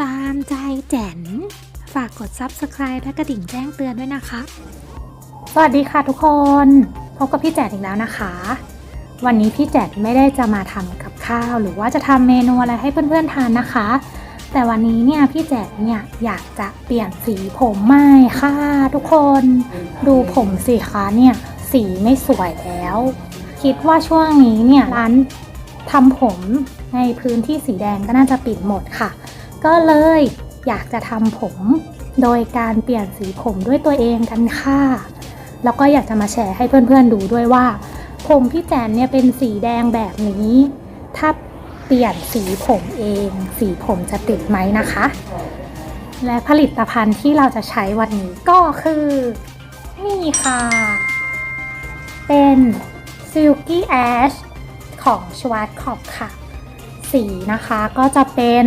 ตามใจแจ๋น ฝากกด Subscribe และกระดิ่งแจ้งเตือนด้วยนะคะ สวัสดีค่ะทุกคน พบกับพี่แจดอีกแล้วนะคะ วันนี้พี่แจดไม่ได้จะมาทำกับข้าว หรือว่าจะทำเมนูอะไรให้เพื่อนๆทานนะคะ แต่วันนี้เนี่ยพี่แจดเนี่ยอยากจะเปลี่ยนสีผมใหม่ค่ะทุกคน ดูผมสิคะเนี่ยสีไม่สวยแล้ว คิดว่าช่วงนี้เนี่ยร้านทำผมในพื้นที่สีแดงก็น่าจะปิดหมดค่ะ ก็เลยอยากจะทำผมโดยการเปลี่ยนสีผมด้วยตัวเองกันค่ะ แล้วก็อยากจะมาแชร์ให้เพื่อนๆดูด้วยว่า ผมพี่แจนเนี่ยเป็นสีแดงแบบนี้ ถ้าเปลี่ยนสีผมเอง สีผมจะติดไหมนะคะ และผลิตภัณฑ์ที่เราจะใช้วันนี้ก็คือ นี่ค่ะ เป็น Silky Ash ของ s c h w a r z k o p ค่ะ สีนะคะก็จะเป็น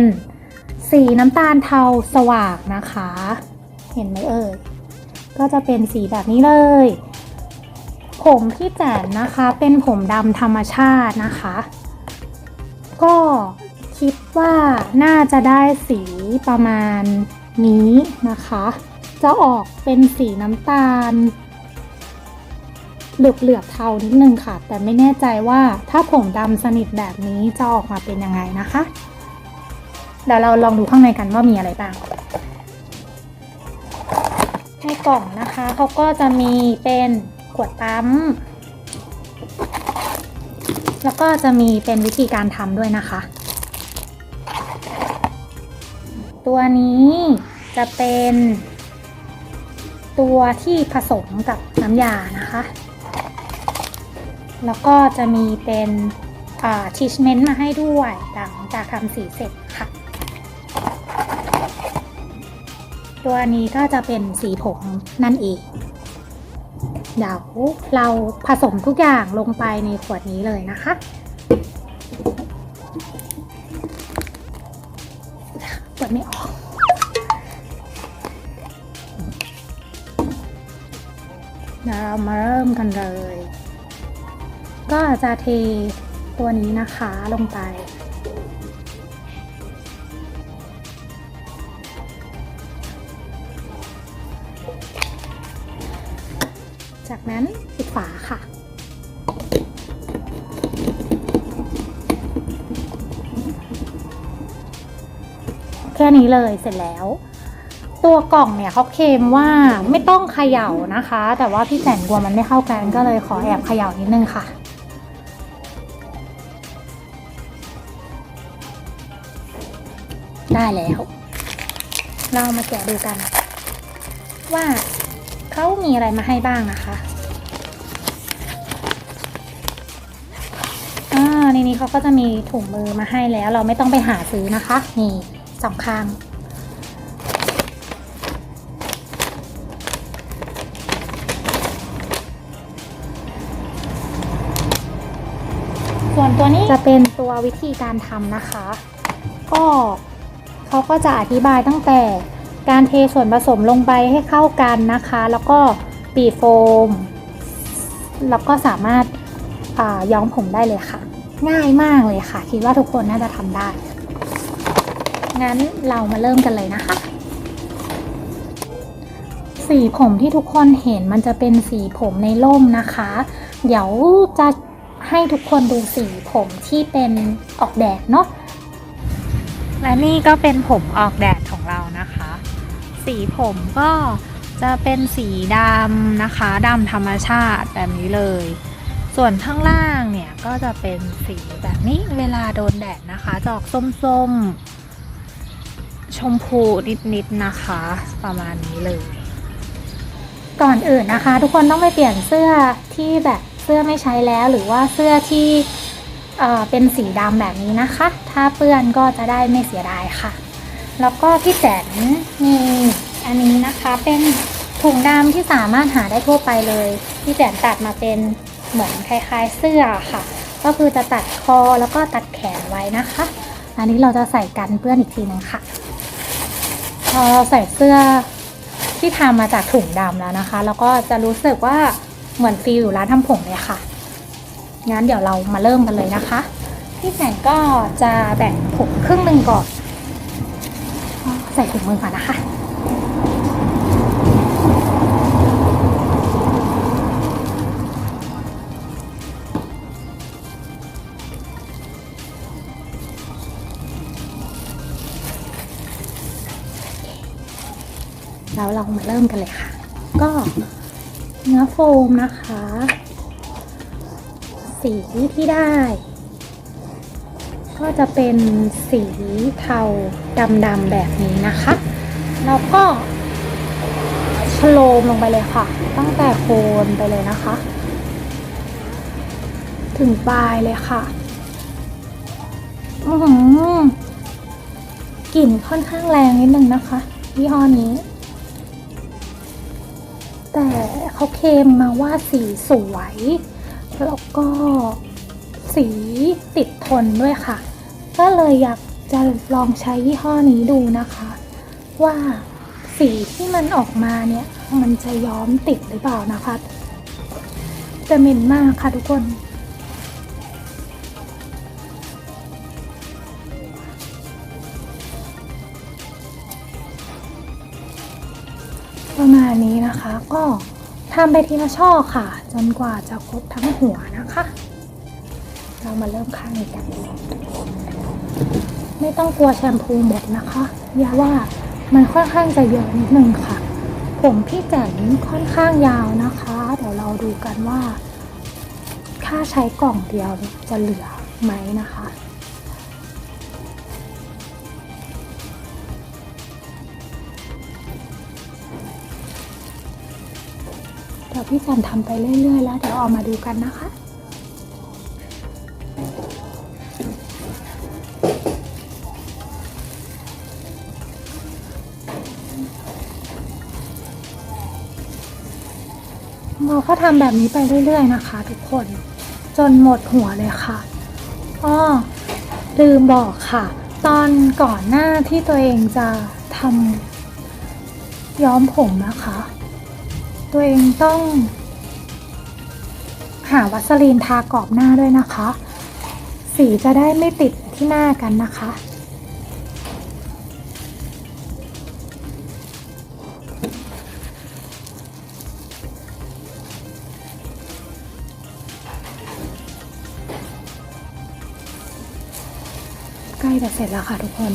สีน้ำตาลเทาสว่างนะคะ เห็นไหมเอ่ย ก็จะเป็นสีแบบนี้เลย ผมพี่แจนนะคะเป็นผมดำธรรมชาตินะคะ ก็คิดว่าน่าจะได้สีประมาณนี้นะคะ จะออกเป็นสีน้ำตาล เหลือบเหลือบๆเทานิดนึงค่ะ แต่ไม่แน่ใจว่าถ้าผมดำสนิทแบบนี้จะออกมาเป็นยังไงนะคะ เดี๋ยวเราลองดูข้างในกันว่ามีอะไรบ้างในกล่องนะคะเขาก็จะมีเป็นขวดปั๊ม แล้วก็จะมีเป็นวิธีการทำด้วยนะคะ ตัวนี้จะเป็นตัวที่ผสมกับน้ำยานะคะ แล้วก็จะมีเป็นทิชเมนต์มาให้ด้วยหลังจากทำสีเสร็จ ตัวนี้ก็จะเป็นสีผมนั่นเองเดี๋ยวเราผสมทุกอย่างลงไปในขวดนี้เลยนะคะ เปิดไม่ออกเดี๋ยวเรามาเริ่มกันเลย ก็จะเทตัวนี้นะคะลงไป ค่นี้เลยเสร็จแล้ว ตัวกล่องเนี่ยเขาเคลมว่าไม่ต้องเขย่านะคะ แต่ว่าพี่แสนกลัวมันไม่เข้ากันก็เลยขอแอบเขย่านิดนึงค่ะ ได้แล้ว เรามาแกะดูกัน ว่าเขามีอะไรมาให้บ้างนะคะอ่าในนี้เขาก็จะมีถุงมือมาให้แล้ว เราไม่ต้องไปหาซื้อนะคะ นี่ สองข้าง ส่วนตัวนี้จะเป็นตัววิธีการทำนะคะ ก็เขาก็จะอธิบายตั้งแต่การเทส่วนผสมลงไปให้เข้ากันนะคะ แล้วก็ปีโฟม แล้วก็สามารถอ่าย้อมผมได้เลยค่ะ ง่ายมากเลยค่ะ คิดว่าทุกคนน่าจะทำได้ งั้นเรามาเริ่มกันเลยนะคะ สีผมที่ทุกคนเห็นมันจะเป็นสีผมในร่มนะคะ เดี๋ยวจะให้ทุกคนดูสีผมที่เป็นออกแดดเนาะ และนี่ก็เป็นผมออกแดดของเรานะคะ สีผมก็จะเป็นสีดำนะคะดำธรรมชาติแบบนี้เลย ส่วนข้างล่างเนี่ยก็จะเป็นสีแบบนี้เวลาโดนแดดนะคะจะออกส้มๆ ชมพูนิดๆนะคะ ประมาณนี้เลย ก่อนอื่นนะคะ ทุกคนต้องไปเปลี่ยนเสื้อที่แบบเสื้อไม่ใช้แล้วหรือว่าเสื้อที่เเป็นสีดำแบบนี้นะคะ ถ้าเปื้อนก็จะได้ไม่เสียดายค่ะ แล้วก็พี่แจนมีอันนี้นะคะเป็นถุงดำที่สามารถหาได้ทั่วไปเลย พี่แจนตัดมาเป็นเหมือนคล้ายๆเสื้อค่ะ ก็คือจะตัดคอแล้วก็ตัดแขนไว้นะคะ อันนี้เราจะใส่กันเปื้อนอีกทีหนึงค่ะ อใส่เสื้อที่ทำมาจากถุงดำแล้วนะคะ แล้วก็จะรู้สึกว่าเหมือนฟีลอยู่ร้านทำผมเลยค่ะ งั้นเดี๋ยวเรามาเริ่มกันเลยนะคะ พี่แสงก็จะแบ่งผมครึ่งหนึ่งก่อน ใส่ถุงมือก่อนนะคะ เรามาเริ่มกันเลยค่ะ ก็เนื้อโฟมนะคะ สีที่ได้ ก็จะเป็นสีเทาดำๆแบบนี้นะคะแล้วก็ชโลมลงไปเลยค่ะ ตั้งแต่โคนไปเลยนะคะ ถึงปลายเลยค่ะอือหือกลิ่นค่อนข้างแรงนิดนึงนะคะยี่ห้อนี้ แต่เขาเคมมาว่าสีสวย แล้วก็สีติดทนด้วยค่ะ ก็เลยอยากจะลองใช้ยี่ห้อนี้ดูนะคะ ว่าสีที่มันออกมาเนี่ย มันจะย้อมติดหรือเปล่านะคะ จะเหม็นมากค่ะทุกคน ประมาณนี้นะคะ ก็ทำไปทีละช่อค่ะ จนกว่าจะครบทั้งหัวนะคะ เรามาเริ่มข้างนี้กัน ไม่ต้องกลัวแชมพูหมดนะคะ อย่าว่ามันค่อนข้างจะเยอะนิดนึงค่ะ ผมพี่แจ๋นค่อนข้างยาวนะคะ เดี๋ยวเราดูกันว่า ถ้าใช้กล่องเดียวจะเหลือไหมนะคะ ดี๋ยวพี่จ๋นทำไปเรื่อยๆ แล้วเดี๋ยวเอามาดูกันนะคะเราก็ทำแบบนี้ไปเรื่อย ๆ นะคะ ทุกคนจนหมดหัวเลยค่ะอ้อลืมบอกค่ะ ตอนก่อนหน้าที่ตัวเองจะทำย้อมผมนะคะ ตัวเองต้อง หาวัสลีนทากรอบหน้าด้วยนะคะ สีจะได้ไม่ติดที่หน้ากันนะคะใกล้จะเสร็จแล้วค่ะทุกคน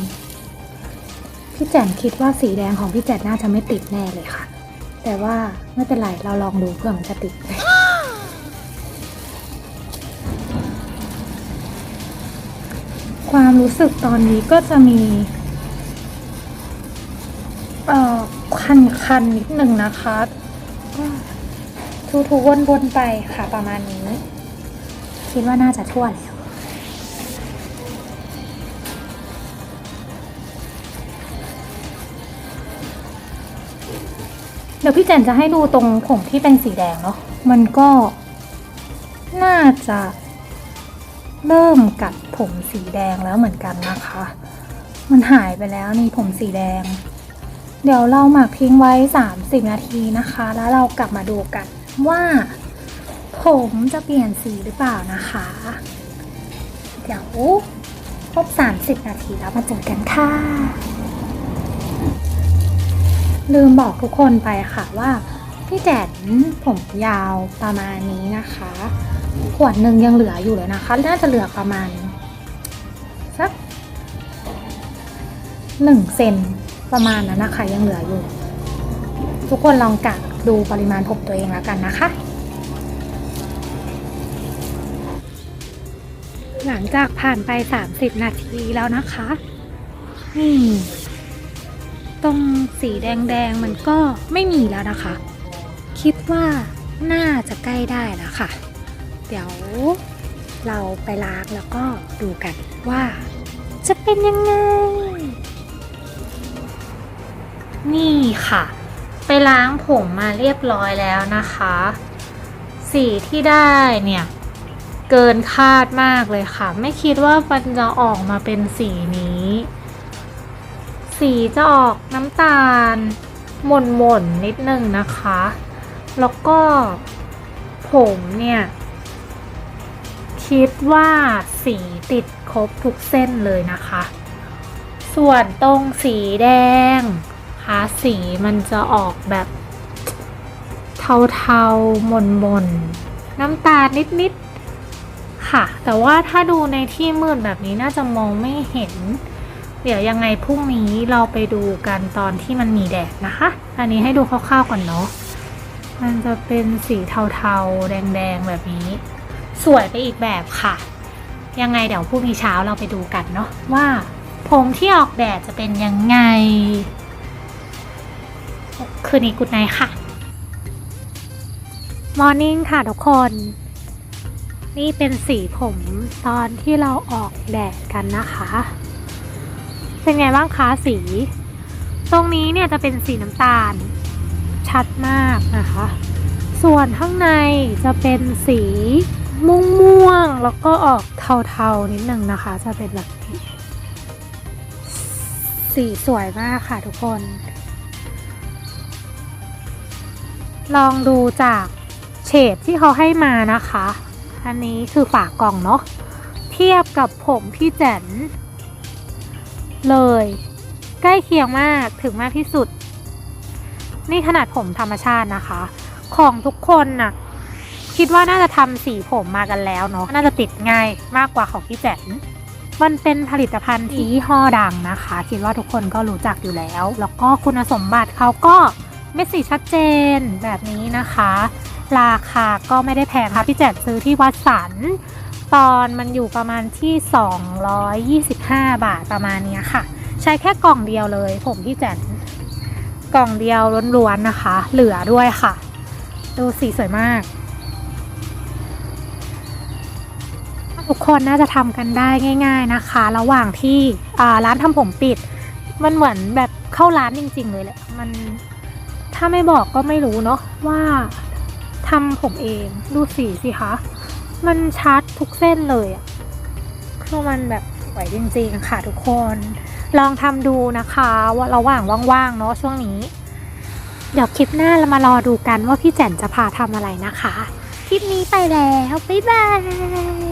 พี่แจ่นคิดว่าสีแดงของพี่แจ่นน่าจะไม่ติดแน่เลยค่ะ แต่ว่าไม่เป็นไร เราลองดูเพื่อมันจะติดความรู้สึกตอนนี้ก็จะมีเอ่อคันคันนิดนึงนะคะก็ทูๆวนๆไปค่ะประมาณนี้ คิดว่าน่าจะทั่วแล้ว เดี๋ยวพี่แจนจะให้ดูตรงผมที่เป็นสีแดงเนาะ มันก็น่าจะเริ่มกัดผมสีแดงแล้วเหมือนกันนะคะ มันหายไปแล้วนี่ผมสีแดง เดี๋ยวเราหมักทิ้งไว้ 30 นาทีนะคะ แล้วเรากลับมาดูกันว่าผมจะเปลี่ยนสีหรือเปล่านะคะ เดี๋ยวครบ 30 นาทีแล้วมาเจอกันค่ะ ลืมบอกทุกคนไปค่ะว่าพี่แจนผมยาวประมาณนี้นะคะ ขวดหนึ่งยังเหลืออยู่เลยนะคะ น่าจะเหลือประมาณสักหนึ่งเซนประมาณนั้นนะคะ ยังเหลืออยู่ ทุกคนลองกะดูปริมาณผมตัวเองแล้วกันนะคะ หลังจากผ่านไป 30 นาทีแล้วนะคะนี่ ตรงสีแดงๆมันก็ไม่มีแล้วนะคะ คิดว่าน่าจะใกล้ได้แล้วค่ะ เดี๋ยวเราไปล้างแล้วก็ดูกันว่า จะเป็นยังไง นี่ค่ะ ไปล้างผมมาเรียบร้อยแล้วนะคะ สีที่ได้เนี่ยเกินคาดมากเลยค่ะ ไม่คิดว่ามันจะออกมาเป็นสีนี้ สีจะออกน้ำตาล หม่นหม่นๆนิดนึงนะคะ แล้วก็ผมเนี่ย คิดว่าสีติดครบทุกเส้นเลยนะคะ ส่วนตรงสีแดงคะสีมันจะออกแบบเทาๆหม่นๆ น้ำตาลนิดๆ ค่ะ แต่ว่าถ้าดูในที่มืดแบบนี้น่าจะมองไม่เห็น เดี๋ยวยังไงพรุ่งนี้เราไปดูกันตอนที่มันมีแดดนะคะ อันนี้ให้ดูคร่าวๆก่อนเนาะ มันจะเป็นสีเทาๆ แดงๆ แบบนี้ สวยไปอีกแบบค่ะ ยังไงเดี๋ยวพรุ่งนี้เช้าเราไปดูกันเนาะว่า ผมที่ออกแดดจะเป็นยังไง คืนนี้กุดไนค่ะ มอร์นิ่งค่ะทุกคน นี่เป็นสีผมตอนที่เราออกแดดกันนะคะ เป็นไงบ้างคะสี ตรงนี้เนี่ยจะเป็นสีน้ำตาล ชัดมากนะคะ ส่วนข้างในจะเป็นสีม่วงม่วงๆแล้วก็ออกเทาๆนิดนึงนะคะ จะเป็นแบบนี้สีสวยมากค่ะทุกคน ลองดูจากเฉดที่เขาให้มานะคะ อันนี้คือฝากล่องเนาะ เทียบกับผมพี่แจ๋น เลย ใกล้เคียงมากถึงมากที่สุด นี่ขนาดผมธรรมชาตินะคะ ของทุกคนน่ะ คิดว่าน่าจะทำสีผมมากันแล้วเนาะน่าจะติดง่ายมากกว่าของพี่แจ๋นมันเป็นผลิตภัณฑ์ที่ยี่ห้อดังนะคะ คิดว่าทุกคนก็รู้จักอยู่แล้ว แล้วก็คุณสมบัติเขาก็เม็ดสีชัดเจนแบบนี้นะคะ ราคาก็ไม่ได้แพงค่ะพี่แจ๋นซื้อที่วัดสัน ตอนมันอยู่ประมาณที่ 225 บาทประมาณนี้ค่ะ ใช้แค่กล่องเดียวเลย ผมพี่แจนกล่องเดียวล้วนๆนะคะ เหลือด้วยค่ะ ดูสีสวยมาก ทุกคนน่าจะทำกันได้ง่าย ๆนะคะ ระหว่างที่ร้านทำผมปิด มันเหมือนแบบเข้าร้านจริง ๆ เลยแหละมันถ้าไม่บอกก็ไม่รู้เนาะว่าทำผมเองดูสีสิคะ มันชัดทุกเส้นเลยอะคือมันแบบสวยจริงๆค่ะทุกคน ลองทำดูนะคะ ว่าระหว่างว่างๆเนาะช่วงนี้ เดี๋ยวคลิปหน้าเรามารอดูกันว่าพี่แจ่นจะพาทำอะไรนะคะ คลิปนี้ไปแล้ว บ๊ายบาย